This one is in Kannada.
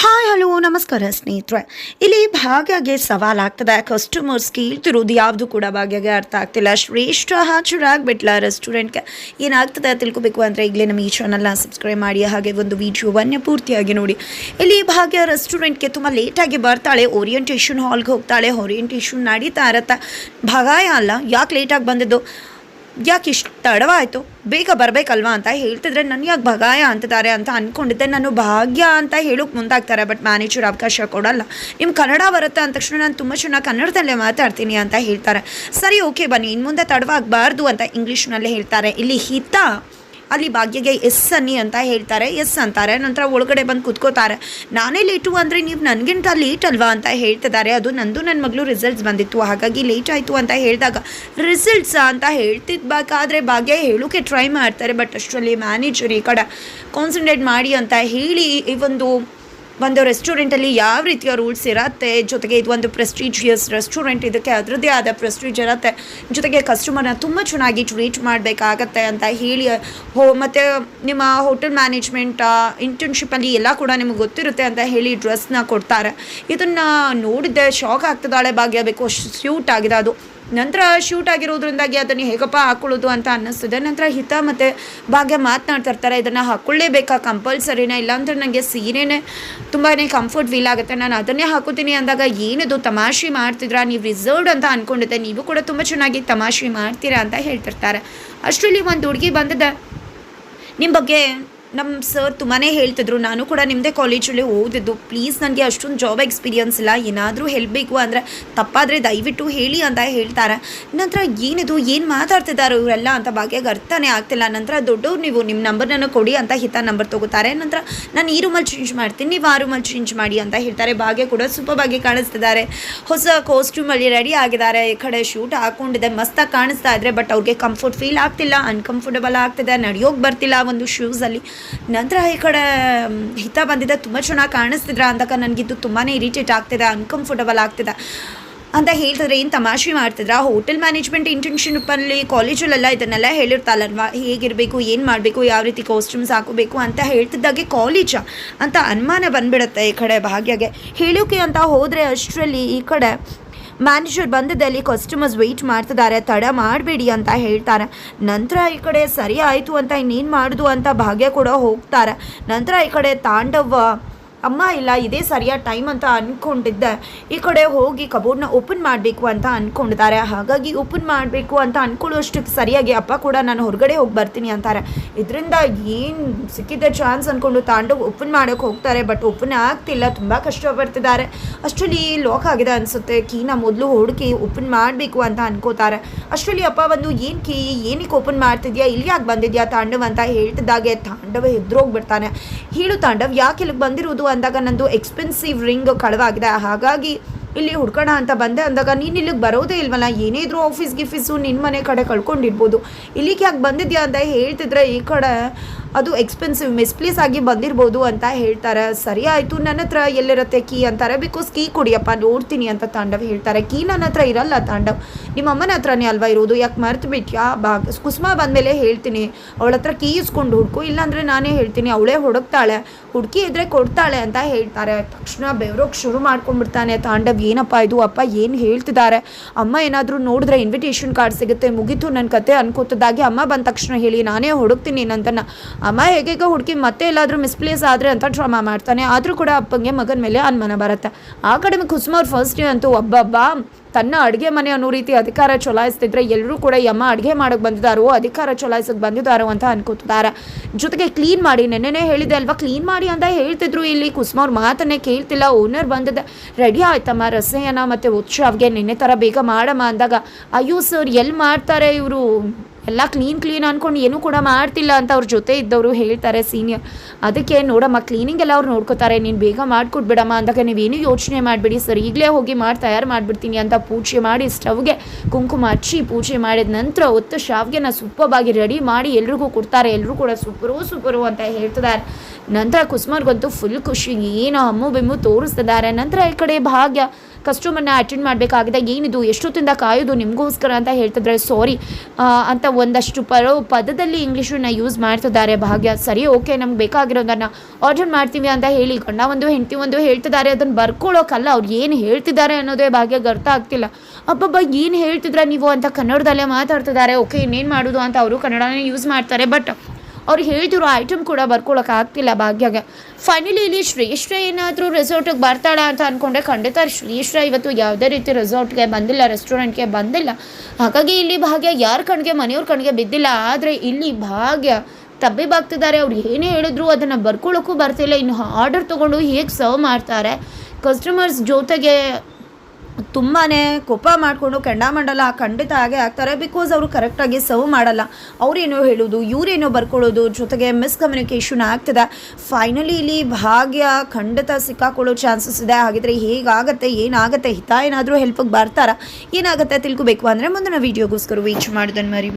ಹಾಯ್ ಹಲೋ ನಮಸ್ಕಾರ ಸ್ನೇಹಿತರೆ. ಇಲ್ಲಿ ಭಾಗ್ಯಗೆ ಸವಾಲಾಗ್ತದೆ. ಕಸ್ಟಮರ್ಸ್ ಕೇಳ್ತಿರೋದು ಯಾವುದು ಕೂಡ ಭಾಗ್ಯಗೆ ಅರ್ಥ ಆಗ್ತಿಲ್ಲ. ಶ್ರೇಷ್ಠ ಹಾಜರಾಗ್ಬಿಟ್ಲ ರೆಸ್ಟೋರೆಂಟ್ಗೆ ಏನಾಗ್ತದೆ ತಿಳ್ಕೊಬೇಕು ಅಂದರೆ ಈಗಲೇ ನಮ್ಮ ಈ ಚಾನಲ್ನ ಸಬ್ಸ್ಕ್ರೈಬ್ ಮಾಡಿ, ಹಾಗೆ ಒಂದು ವಿಡಿಯೋವನ್ನೇ ಪೂರ್ತಿಯಾಗಿ ನೋಡಿ. ಇಲ್ಲಿ ಭಾಗ್ಯ ರೆಸ್ಟೋರೆಂಟ್ಗೆ ತುಂಬ ಲೇಟಾಗಿ ಬರ್ತಾಳೆ ಓರಿಯೆಂಟೇಷನ್ ಹಾಲ್ಗೆ ಹೋಗ್ತಾಳೆ ಓರಿಯೆಂಟೇಷನ್ ನಡೀತಾ ಇರತ್ತೆ. ಭಗಾಯ ಅಲ್ಲ, ಯಾಕೆ ಲೇಟಾಗಿ ಬಂದಿದ್ದು? ಯಾಕೆ ಇಷ್ಟು ತಡವಾಯಿತು? ಬೇಗ ಬರಬೇಕಲ್ವಾ ಅಂತ ಹೇಳ್ತಿದ್ರೆ ನನಗೆ ಯಾಕೆ ಭಗಾಯ ಅಂತಿದ್ದಾರೆ ಅಂತ ಅಂದ್ಕೊಂಡಿದ್ದೆ ನಾನು ಭಾಗ್ಯ ಅಂತ ಹೇಳೋಕೆ ಮುಂದಾಗ್ತಾರೆ ಬಟ್ ಮ್ಯಾನೇಜರ್ ಅವಕಾಶ ಕೊಡಲ್ಲ. ನಿಮ್ಮ ಕನ್ನಡ ಬರುತ್ತೆ ಅಂದ ತಕ್ಷಣ ನಾನು ತುಂಬ ಚೆನ್ನಾಗಿ ಕನ್ನಡದಲ್ಲೇ ಮಾತಾಡ್ತೀನಿ ಅಂತ ಹೇಳ್ತಾರೆ. ಸರಿ ಓಕೆ ಬನ್ನಿ. ಇನ್ನು ಮುಂದೆ ತಡವಾಗಬಾರ್ದು ಅಂತ ಇಂಗ್ಲೀಷ್ನಲ್ಲೇ ಹೇಳ್ತಾರೆ. ಇಲ್ಲಿ ಹಿತ ಅಲ್ಲಿ ಭಾಗ್ಯಗೆ ಎಸ್ ಅನ್ನಿ ಅಂತ ಹೇಳ್ತಾರೆ, ಎಸ್ ಅಂತಾರೆ, ನಂತರ ಒಳಗಡೆ ಬಂದು ಕುತ್ಕೋತಾರೆ. ನಾನೇ ಲೇಟು ಅಂದರೆ ನೀವು ನನಗಿಂತ ಲೇಟ್ ಅಲ್ವಾ ಅಂತ ಹೇಳ್ತಿದ್ದಾರೆ. ಅದು ನಂದು ನನ್ನ ಮಗಳು ರಿಸಲ್ಟ್ಸ್ ಬಂದಿತ್ತು. ಹಾಗಾಗಿ ಲೇಟ್ ಆಯಿತು ಅಂತ ಹೇಳಿದಾಗ ರಿಸಲ್ಟ್ಸ್ ಅಂತ ಹೇಳ್ತಿದ್ಬೇಕಾದ್ರೆ ಭಾಗ್ಯ ಹೇಳೋಕೆ ಟ್ರೈ ಮಾಡ್ತಾರೆ ಬಟ್ ಅಷ್ಟರಲ್ಲಿ ಮ್ಯಾನೇಜರ್ ಈ ಕಡೆ ಕಾನ್ಸಂಟ್ರೇಟ್ ಮಾಡಿ ಅಂತ ಹೇಳಿ ಈ ಒಂದು ಒಂದು ರೆಸ್ಟೋರೆಂಟಲ್ಲಿ ಯಾವ ರೀತಿಯ ರೂಲ್ಸ್ ಇರುತ್ತೆ? ಜೊತೆಗೆ ಇದು ಒಂದು ಪ್ರೆಸ್ಟೀಜಿಯಸ್ ರೆಸ್ಟೋರೆಂಟ್ ಇದಕ್ಕೆ ಅದರದ್ದೇ ಆದ ಪ್ರೆಸ್ಟೀಜ್ ಇರುತ್ತೆ. ಜೊತೆಗೆ ಕಸ್ಟಮರ್ನ ತುಂಬ ಚೆನ್ನಾಗಿ ಟ್ರೀಟ್ ಮಾಡಬೇಕಾಗತ್ತೆ ಅಂತ ಹೇಳಿ, ಹೋ, ಮತ್ತು ನಿಮ್ಮ ಹೋಟೆಲ್ ಮ್ಯಾನೇಜ್ಮೆಂಟ್ ಇಂಟರ್ನ್ಶಿಪ್ಪಲ್ಲಿ ಎಲ್ಲ ಕೂಡ ನಿಮಗೆ ಗೊತ್ತಿರುತ್ತೆ ಅಂತ ಹೇಳಿ ಡ್ರೆಸ್ನ ಕೊಡ್ತಾರೆ. ಇದನ್ನು ನೋಡಿದ್ದೆ ಶಾಕ್ ಆಗ್ತದಾಳೆ ಭಾಗ್ಯ ಬೇಕು ಸ್ಯೂಟ್ ಆಗಿದೆ ಅದು. ನಂತರ ಶೂಟ್ ಆಗಿರೋದ್ರಿಂದಾಗಿ ಅದನ್ನು ಹೇಗಪ್ಪ ಹಾಕೊಳ್ಳೋದು ಅಂತ ಅನ್ನಿಸ್ತದೆ. ನಂತರ ಹಿತ ಮತ್ತು ಭಾಗ್ಯ ಮಾತನಾಡ್ತಾ ಇರ್ತಾರೆ. ಇದನ್ನು ಹಾಕ್ಕೊಳ್ಳೇಬೇಕಾ ಕಂಪಲ್ಸರಿನೇ? ಇಲ್ಲಾಂದ್ರೆ ನನಗೆ ಸೀರೆನೇ ತುಂಬಾ ಕಂಫರ್ಟ್ ಫೀಲ್ ಆಗುತ್ತೆ. ನಾನು ಅದನ್ನೇ ಹಾಕೋತೀನಿ ಅಂದಾಗ ಏನಿದು ತಮಾಷೆ ಮಾಡ್ತಿದ್ರಾ? ನೀವು ರಿಸರ್ವ್ಡ್ ಅಂತ ಅಂದ್ಕೊಂಡಿದ್ದೆ ನೀವು ಕೂಡ ತುಂಬ ಚೆನ್ನಾಗಿ ತಮಾಷೆ ಮಾಡ್ತೀರಾ ಅಂತ ಹೇಳ್ತಿರ್ತಾರೆ. ಅಷ್ಟರಲ್ಲಿ ಒಂದು ಹುಡುಗಿ ಬಂದದ. ನಿಮ್ಮ ಬಗ್ಗೆ ನಮ್ಮ ಸರ್ ತುಂಬಾ ಹೇಳ್ತಿದ್ರು. ನಾನು ಕೂಡ ನಿಮ್ಮದೇ ಕಾಲೇಜಲ್ಲಿ ಓದಿದ್ದು. ಪ್ಲೀಸ್ ನನಗೆ ಅಷ್ಟೊಂದು ಜಾಬ್ ಎಕ್ಸ್ಪೀರಿಯನ್ಸ್ ಇಲ್ಲ. ಏನಾದರೂ ಹೆಲ್ಪ್ ಬೇಕು ಅಂದರೆ ತಪ್ಪಾದರೆ ದಯವಿಟ್ಟು ಹೇಳಿ ಅಂತ ಹೇಳ್ತಾರೆ. ನಂತರ ಏನಿದು? ಏನು ಮಾತಾಡ್ತಿದ್ದಾರೆ ಇವರೆಲ್ಲ ಅಂತ ಭಾಗ್ಯಗೆ ಅರ್ಥನೇ ಆಗ್ತಿಲ್ಲ. ನಂತರ ದೊಡ್ಡವ್ರು ನೀವು ನಿಮ್ಮ ನಂಬರ್ನ ಕೊಡಿ ಅಂತ ಹಿತ ನಂಬರ್ ತೊಗೋತಾರೆ. ನಂತರ ನಾನು ಈ ರೂಮಲ್ಲಿ ಚೇಂಜ್ ಮಾಡ್ತೀನಿ. ನೀವು ಆ ರೂಮಲ್ಲಿ ಚೇಂಜ್ ಮಾಡಿ ಅಂತ ಹೇಳ್ತಾರೆ. ಭಾಗ್ಯ ಕೂಡ ಸೂಪರ್ ಆಗಿ ಕಾಣಿಸ್ತಿದ್ದಾರೆ. ಹೊಸ ಕಾಸ್ಟ್ಯೂಮಲ್ಲಿ ರೆಡಿ ಆಗಿದ್ದಾರೆ. ಈ ಕಡೆ ಶೂಟ್ ಹಾಕೊಂಡಿದೆ. ಮಸ್ತಾಗಿ ಕಾಣಿಸ್ತಾ ಇದ್ರೆ ಬಟ್ ಅವ್ರಿಗೆ ಕಂಫರ್ಟ್ ಫೀಲ್ ಆಗ್ತಿಲ್ಲ. ಅನ್ಕಂಫರ್ಟಬಲ್ ಆಗ್ತಿದೆ. ನಡೆಯೋಕೆ ಬರ್ತಿಲ್ಲ ಒಂದು ಶೂಸಲ್ಲಿ ನಂತರ ಈ ಕಡೆ ಹಿತ ಬಂದಿದ್ದ ತುಂಬ ಚೆನ್ನಾಗಿ ಕಾಣಿಸ್ತಿದ್ರ ಅಂದಾಗ ನನಗಿದ್ದು ತುಂಬಾ ಇರಿಟೇಟ್ ಆಗ್ತಿದೆ ಅನ್ಕಂಫರ್ಟಬಲ್ ಆಗ್ತಿದೆ. ಅಂತ ಹೇಳ್ತಿದ್ರೆ ಏನು ತಮಾಷೆ ಮಾಡ್ತಿದ್ರ? ಹೋಟೆಲ್ ಮ್ಯಾನೇಜ್ಮೆಂಟ್ ಇಂಟರ್ನ್ಶಿಪ್ಪಲ್ಲಿ ಕಾಲೇಜಲ್ಲೆಲ್ಲ ಇದನ್ನೆಲ್ಲ ಹೇಳಿರ್ತಾರಲ್ವಾ ಹೇಗಿರಬೇಕು, ಏನು ಮಾಡಬೇಕು, ಯಾವ ರೀತಿ ಕಾಸ್ಟ್ಯೂಮ್ಸ್ ಹಾಕೋಬೇಕು ಅಂತ ಹೇಳ್ತಿದ್ದಾಗೆ ಕಾಲೇಜಾ ಅಂತ ಅನುಮಾನ ಬಂದ್ಬಿಡುತ್ತೆ ಈ ಕಡೆ ಭಾಗ್ಯಗೆ. ಹೇಳೋಕೆ ಅಂತ ಹೋದರೆ ಅಷ್ಟರಲ್ಲಿ ಈ ಕಡೆ ಮ್ಯಾನೇಜರ್ ಬಂದದಲ್ಲಿ ಕಸ್ಟಮರ್ಸ್ ವೆಯ್ಟ್ ಮಾಡ್ತಿದ್ದಾರೆ. ತಡ ಮಾಡಬೇಡಿ ಅಂತ ಹೇಳ್ತಾರೆ. ನಂತರ ಈ ಕಡೆ ಸರಿ ಆಯಿತು ಅಂತ ಇನ್ನೇನು ಮಾಡೋದು ಅಂತ ಭಾಗ್ಯ ಕೂಡ ಹೋಗ್ತಾರೆ. ನಂತರ ಈ ಕಡೆ ತಾಂಡವ ಅಮ್ಮ, ಇಲ್ಲ, ಇದೇ ಸರಿಯಾದ ಟೈಮ್ ಅಂತ ಅಂದ್ಕೊಂಡಿದ್ದೆ ಈ ಕಡೆ ಹೋಗಿ ಕಬೋರ್ಡ್ನ ಓಪನ್ ಮಾಡಬೇಕು ಅಂತ ಅಂದ್ಕೊಂಡಿದ್ದಾರೆ ಹಾಗಾಗಿ ಓಪನ್ ಮಾಡಬೇಕು ಅಂತ ಅಂದ್ಕೊಳ್ಳೋಷ್ಟಕ್ಕೆ ಸರಿಯಾಗಿ ಅಪ್ಪ ಕೂಡ ನಾನು ಹೊರಗಡೆ ಹೋಗಿ ಬರ್ತೀನಿ ಅಂತಾರೆ. ಇದರಿಂದ ಏನು ಸಿಕ್ಕಿದ್ದ ಚಾನ್ಸ್ ಅಂದ್ಕೊಂಡು ತಾಂಡು ಓಪನ್ ಮಾಡೋಕೆ ಹೋಗ್ತಾರೆ. ಬಟ್ ಓಪನ್ ಆಗ್ತಿಲ್ಲ. ತುಂಬ ಕಷ್ಟಪಡ್ತಿದ್ದಾರೆ. ಅಷ್ಟರಲ್ಲಿ ಲಾಕ್ ಆಗಿದೆ ಅನಿಸುತ್ತೆ. ಕೀನ ಮೊದಲು ಹುಡುಕಿ ಓಪನ್ ಮಾಡಬೇಕು ಅಂತ ಅನ್ಕೋತಾರೆ. ಅಷ್ಟರಲ್ಲಿ ಅಪ್ಪ ಬಂದು, ಏನು ಕೀ, ಏನಕ್ಕೆ ಓಪನ್ ಮಾಡ್ತಿದ್ಯಾ? ಇಲ್ಲಿ ಯಾಕೆ ಬಂದಿದ್ಯಾ ತಾಂಡವ್? ಅಂತ ಹೇಳ್ತಿದ್ದಾಗೆ ತಾಂಡವ ಎದುರೋಗ್ಬಿಡ್ತಾನೆ ಹೇಳು ತಾಂಡವ್, ಯಾಕೆ ಇಲ್ಲಿಗೆ ಬಂದಿರೋದು? ಅಂದಾಗ ನಂದು ಎಕ್ಸ್ಪೆನ್ಸಿವ್ ರಿಂಗ್ ಕಳವಾಗಿದೆ. ಹಾಗಾಗಿ ಇಲ್ಲಿ ಹುಡ್ಕೋಣ ಅಂತ ಬಂದೆ. ಅಂದಾಗ ನೀನು ಇಲ್ಲಿಗೆ ಬರೋದೇ ಇಲ್ವಲ್ಲ? ಏನೇ ಇದ್ರೂ ಆಫೀಸ್ ಗಿಫೀಸು ನಿನ್ನ ಮನೆ ಕಡೆ ಕಳ್ಕೊಂಡಿರ್ಬೋದು. ಇಲ್ಲಿಗೆ ಯಾಕೆ ಬಂದಿದ್ಯಾ ಅಂತ ಹೇಳ್ತಿದ್ರೆ ಈ ಕಡೆ ಅದು ಎಕ್ಸ್ಪೆನ್ಸಿವ್ ಮಿಸ್ಪ್ಲೇಸ್ ಆಗಿ ಬಂದಿರ್ಬೋದು ಅಂತ ಹೇಳ್ತಾರೆ. ಸರಿ ಆಯಿತು, ನನ್ನ ಹತ್ರ ಎಲ್ಲಿರುತ್ತೆ ಕೀ ಅಂತಾರೆ. ಬಿಕಾಸ್ ಕೀ ಕೊಡಿಯಪ್ಪ, ನೋಡ್ತೀನಿ ಅಂತ ತಾಂಡವ್ ಹೇಳ್ತಾರೆ. ಕೀ ನನ್ನ ಹತ್ರ ಇರಲ್ಲ ತಾಂಡವ್. ನಿಮ್ಮ ಅಮ್ಮನ ಹತ್ರನೇ ಅಲ್ವಾ ಇರೋದು? ಯಾಕೆ ಮರ್ತು ಬಿಟ್ಯಾ? ಬಾ, ಕುಸುಮ ಬಂದಮೇಲೆ ಹೇಳ್ತೀನಿ. ಅವಳ ಹತ್ರ ಕೀ ಇಸ್ಕೊಂಡು ಹುಡುಕು, ಇಲ್ಲಾಂದರೆ ನಾನೇ ಹೇಳ್ತೀನಿ. ಅವಳೇ ಹುಡುಕ್ತಾಳೆ. ಹುಡುಕಿ ಇದ್ರೆ ಕೊಡ್ತಾಳೆ ಅಂತ ಹೇಳ್ತಾರೆ. ತಕ್ಷಣ ಬೆವರೋಗಿ ಶುರು ಮಾಡ್ಕೊಂಡ್ಬಿಡ್ತಾನೆ ತಾಂಡವ್. ಏನಪ್ಪ ಇದು? ಅಪ್ಪ ಏನು ಹೇಳ್ತಿದ್ದಾರೆ? ಅಮ್ಮ ಏನಾದರೂ ನೋಡಿದ್ರೆ ಇನ್ವಿಟೇಷನ್ ಕಾರ್ಡ್ ಸಿಗುತ್ತೆ. ಮುಗೀತು ನನ್ನ ಕತೆ ಅನ್ಕೋತದಾಗಿ. ಅಮ್ಮ ಬಂದ ತಕ್ಷಣ ಹೇಳಿ, ನಾನೇ ಹುಡುಕ್ತೀನಿ ನಂತನ ಅಮ್ಮ ಹೇಗೆ ಹುಡುಕಿ ಮತ್ತೆ ಎಲ್ಲಾದರೂ ಮಿಸ್ಪ್ಲೇಸ್ ಆದರೆ ಅಂತ ಡ್ರಾಮಾ ಮಾಡ್ತಾನೆ. ಆದರೂ ಕೂಡ ಅಪ್ಪಂಗೆ ಮಗನ ಮೇಲೆ ಅನುಮಾನ ಬರುತ್ತೆ. ಆ ಕಡೆ ಕುಸುಮ ಅವ್ರು ಫಸ್ಟ್ ಅಂತೂ ಒಬ್ಬಬ್ಬ ತನ್ನ ಅಡುಗೆ ಮನೆ ಅನ್ನೋ ರೀತಿ ಅಧಿಕಾರ ಚಲಾಯಿಸ್ತಿದ್ರೆ ಎಲ್ಲರೂ ಕೂಡ ಯಮ್ಮ ಅಡುಗೆ ಮಾಡೋಕೆ ಬಂದಿದ್ದಾರೋ ಅಧಿಕಾರ ಚಲಾಯಿಸೋಕೆ ಬಂದಿದ್ದಾರೋ ಅಂತ ಅನ್ಕೋತಿದ್ದಾರೆ. ಜೊತೆಗೆ ಕ್ಲೀನ್ ಮಾಡಿ, ನೆನ್ನೆನೇ ಹೇಳಿದೆ ಅಲ್ವಾ? ಕ್ಲೀನ್ ಮಾಡಿ ಅಂತ ಹೇಳ್ತಿದ್ರು ಇಲ್ಲಿ. ಕುಸುಮ ಅವ್ರ ಮಾತನ್ನೇ ಕೇಳ್ತಿಲ್ಲ. ಓನರ್ ಬಂದಿದೆ. ರೆಡಿ ಆಯ್ತಮ್ಮ ರಸೆಯನ್ನ ಮತ್ತು ಉತ್ಸವ್ಗೆ ನಿನ್ನೆ ಥರ ಬೇಗ ಮಾಡಮ್ಮ ಅಂದಾಗ, ಅಯ್ಯೋ ಸರ್ ಎಲ್ಲಿ ಮಾಡ್ತಾರೆ ಇವರು? ಎಲ್ಲ ಕ್ಲೀನ್ ಕ್ಲೀನ್ ಅಂದ್ಕೊಂಡು ಏನೂ ಕೂಡ ಮಾಡ್ತಿಲ್ಲ ಅಂತ ಅವ್ರ ಜೊತೆ ಇದ್ದವರು ಹೇಳ್ತಾರೆ ಸೀನಿಯರ್ ಅದಕ್ಕೆ ನೋಡಮ್ಮ ಕ್ಲೀನಿಂಗ್ ಎಲ್ಲ ಅವ್ರು ನೋಡ್ಕೋತಾರೆ. ನೀನು ಬೇಗ ಮಾಡಿಕೊಟ್ಬಿಡಮ್ಮ ಅಂದಾಗ ನೀವೇನು ಯೋಚನೆ ಮಾಡಿಬಿಡಿ ಸರ್. ಈಗಲೇ ಹೋಗಿ ಮಾಡಿ, ತಯಾರು ಮಾಡಿಬಿಡ್ತೀನಿ ಅಂತ ಪೂಜೆ ಮಾಡಿ ಸ್ಟವ್ಗೆ ಕುಂಕುಮ ಹಚ್ಚಿ ಪೂಜೆ ಮಾಡಿದ ನಂತರ ಒತ್ತು ಶಾವ್ಗೆನ ಸೂಪರ್ಬಾಗಿ ರೆಡಿ ಮಾಡಿ ಎಲ್ರಿಗೂ ಕೊಡ್ತಾರೆ. ಎಲ್ಲರೂ ಕೂಡ ಸೂಪರು ಸೂಪರು ಅಂತ ಹೇಳ್ತಿದ್ದಾರೆ. ನಂತರ ಕುಸುಮರ್ಗಂತೂ ಫುಲ್ ಖುಷಿ. ಏನೋ ಅಮ್ಮು, ಬೆಮ್ಮು ತೋರಿಸ್ತಿದ್ದಾರೆ. ನಂತರ ಈ ಕಡೆ ಭಾಗ್ಯ. ಕಸ್ಟಮರ್ನ ಅಟೆಂಡ್ ಮಾಡಬೇಕಾಗಿದೆ. ಏನಿದು, ಎಷ್ಟೊತ್ತಿಂದ ಕಾಯೋದು ನಿಮಗೋಸ್ಕರ ಅಂತ ಹೇಳ್ತಿದ್ರೆ ಸಾರಿ ಅಂತ ಒಂದಷ್ಟು ಪರೋ ಪದದಲ್ಲಿ ಇಂಗ್ಲೀಷನ್ನ ಯೂಸ್ ಮಾಡ್ತಿದ್ದಾರೆ ಭಾಗ್ಯ. ಸರಿ ಓಕೆ ನಮ್ಗೆ ಬೇಕಾಗಿರೋದನ್ನು ಆರ್ಡರ್ ಮಾಡ್ತೀವಿ ಅಂತ ಹೇಳಿ, ಗಂಡ ಒಂದು, ಹೆಂಡತಿ ಒಂದು ಹೇಳ್ತಿದ್ದಾರೆ, ಅದನ್ನು ಬರ್ಕೊಳ್ಳೋಕ್ಕಲ್ಲ ಅವ್ರು ಏನು ಹೇಳ್ತಿದ್ದಾರೆ ಅನ್ನೋದೇ ಭಾಗ್ಯ ಅರ್ಥ ಆಗ್ತಿಲ್ಲ. ಅಬ್ಬಬ್ಬ, ಏನು ಹೇಳ್ತಿದ್ರ ನೀವು ಅಂತ ಕನ್ನಡದಲ್ಲೇ ಮಾತಾಡ್ತಿದ್ದಾರೆ. ಓಕೆ ಇನ್ನೇನು ಮಾಡೋದು ಅಂತ ಅವರು ಕನ್ನಡನೇ ಯೂಸ್ ಮಾಡ್ತಾರೆ ಬಟ್ ಅವ್ರು ಹೇಳ್ತಿರೋ ಐಟಮ್ ಕೂಡ ಬರ್ಕೊಳಕ್ಕೆ ಆಗ್ತಿಲ್ಲ ಭಾಗ್ಯಗೆ. ಫೈನಲಿ ಇಲ್ಲಿ ಶ್ರೇಷ್ಠ ಏನಾದರೂ ರೆಸಾರ್ಟಿಗೆ ಬರ್ತಾಳ ಅಂತ ಅಂದ್ಕೊಂಡೆ ಖಂಡಿತ ಶ್ರೇಷ್ಠ ಇವತ್ತು ಯಾವುದೇ ರೀತಿ ರೆಸಾರ್ಟ್ಗೆ ಬಂದಿಲ್ಲ ರೆಸ್ಟೋರೆಂಟ್ಗೆ ಬಂದಿಲ್ಲ. ಹಾಗಾಗಿ ಇಲ್ಲಿ ಭಾಗ್ಯ ಯಾರ ಕಣ್ಗೆ, ಮನೆಯವ್ರ ಕಣ್ಗೆ ಬಿದ್ದಿಲ್ಲ. ಆದರೆ ಇಲ್ಲಿ ಭಾಗ್ಯ ತಬ್ಬಿಬಾಗ್ತಿದ್ದಾರೆ ಅವ್ರು ಏನೇ ಹೇಳಿದ್ರು ಅದನ್ನು ಬರ್ಕೊಳ್ಳೋಕ್ಕೂ ಬರ್ತಿಲ್ಲ. ಇನ್ನು ಆರ್ಡರ್ ತೊಗೊಂಡು ಹೇಗೆ ಸರ್ವ್ ಮಾಡ್ತಾರೆ? ಕಸ್ಟಮರ್ಸ್ ಜೊತೆಗೆ ತುಂಬಾ ಕೋಪ ಮಾಡಿಕೊಂಡು ಕೆಂಡಾಮಂಡಲ ಖಂಡಿತ ಹಾಗೆ ಆಗ್ತಾರೆ ಬಿಕಾಸ್ ಅವರು ಕರೆಕ್ಟಾಗಿ ಸರ್ವ್ ಮಾಡಲ್ಲ. ಅವರೇನೋ ಹೇಳೋದು ಇವರೇನೋ ಬರ್ಕೊಳ್ಳೋದು, ಜೊತೆಗೆ ಮಿಸ್ಕಮ್ಯುನಿಕೇಷನ್ ಆಗ್ತದೆ. ಫೈನಲಿ ಇಲ್ಲಿ ಭಾಗ್ಯ ಖಂಡಿತ ಸಿಕ್ಕಾಕೊಳ್ಳೋ ಚಾನ್ಸಸ್ ಇದೆ. ಹಾಗಿದ್ರೆ ಹೇಗಾಗತ್ತೆ, ಏನಾಗುತ್ತೆ, ಹಿತ ಏನಾದರೂ ಹೆಲ್ಪಿಗೆ ಬರ್ತಾರಾ? ಏನಾಗುತ್ತೆ ತಿಳ್ಕೊಬೇಕು ಅಂದರೆ ಮುಂದಿನ ವೀಡಿಯೋಗೋಸ್ಕರ ವೀಚ್ ಮಾಡೋದನ್ನು ಮರಿ